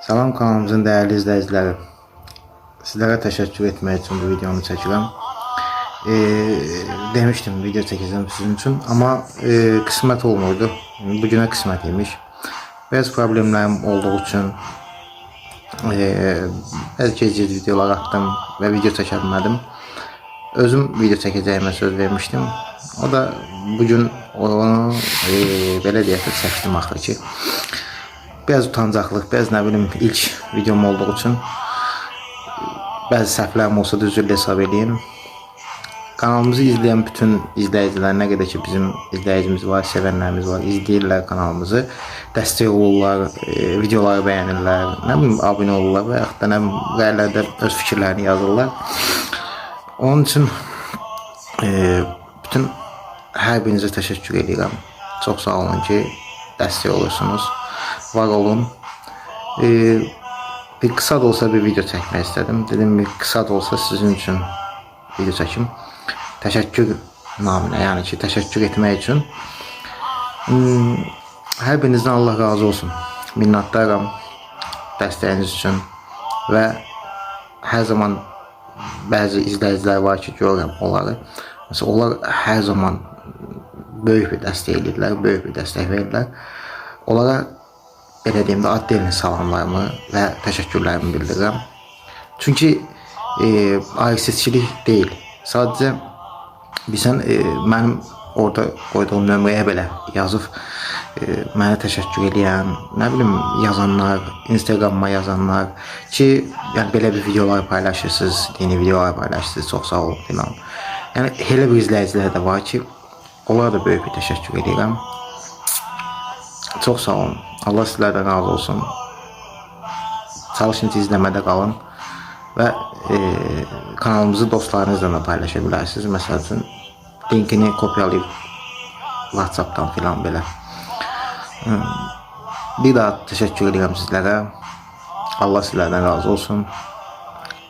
Salam kanalımızın değerli izleyicileri. Sizlere teşekkür etmek için bu videomu çekiyorum. Ee, demiştim video çekeceğim sizin için ama e, kısmet olmadı. Bugüne kısmetiymiş. Biraz problemlerim olduğu için e, gecikti videolar attım ve video çekemedim. Özüm video çekeceğime söz vermiştim. O da bugün onu e, belə deyək çəkdim ki. Biraz utancaqlıq, biraz nə bilim ilk videom olduğu üçün bəzi səhvlərim olsa da üzrlə hesab edeyim. Kanalımızı izleyen bütün izleyiciler ne kadar ki bizim izleyicimiz var, sevenlerimiz var, izleyirler kanalımızı. Destek olurlar, e, videoları beğenirler, ne bileyim abone olurlar ve yaxud da bileyim yerlerde öz fikirlerini yazırlar. Onun için e, bütün her birinize teşekkür ediyorum. Çok sağ olun ki destek olursunuz. var olun. Ee, bir qısa da olsa bir video çəkmək istədim. Dedim bir qısa da olsa sizin üçün video çəkim. Təşəkkür naminə, yəni ki, təşəkkür etmək üçün. Hmm, hər birinizdən Allah razı olsun. Minnətdaram dəstəyiniz üçün və hər zaman bəzi izləyicilər var ki, görürəm onları. Məsələn, onlar hər zaman böyük bir dəstək edirlər, böyük bir dəstək verirlər. Onlara belə deyim də ad dilinin salamlarımı və təşəkkürlərimi bildirirəm. Çünki e, ayrı-seçkilik deyil. Sadəcə bilsən e, mənim orada qoyduğum nömrəyə belə yazıb e, mənə təşəkkür edən, nə bilim yazanlar, Instagrama yazanlar ki, yəni belə bir videolar paylaşırsınız, yeni videolar paylaşırsınız, çox sağ olun filan. Yəni elə bir izləyicilər də var ki, onlara da böyük bir təşəkkür edirəm. Çox sağ olun. Allah sizlərdən razı olsun. Çalışın ki, izləmədə qalın və e, kanalımızı dostlarınızla da paylaşa bilərsiniz. Məsəl linkini kopyalayıb WhatsApp-dan filan belə. Bir daha təşəkkür edirəm sizlərə. Allah sizlərdən razı olsun.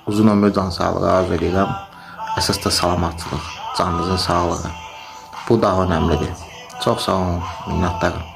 Uzun ömür, can sağlığı arzu edirəm. Əsas da salamatlıq, canınızın sağlığı. Bu daha önəmlidir. Çox sağ olun, minnətdarım.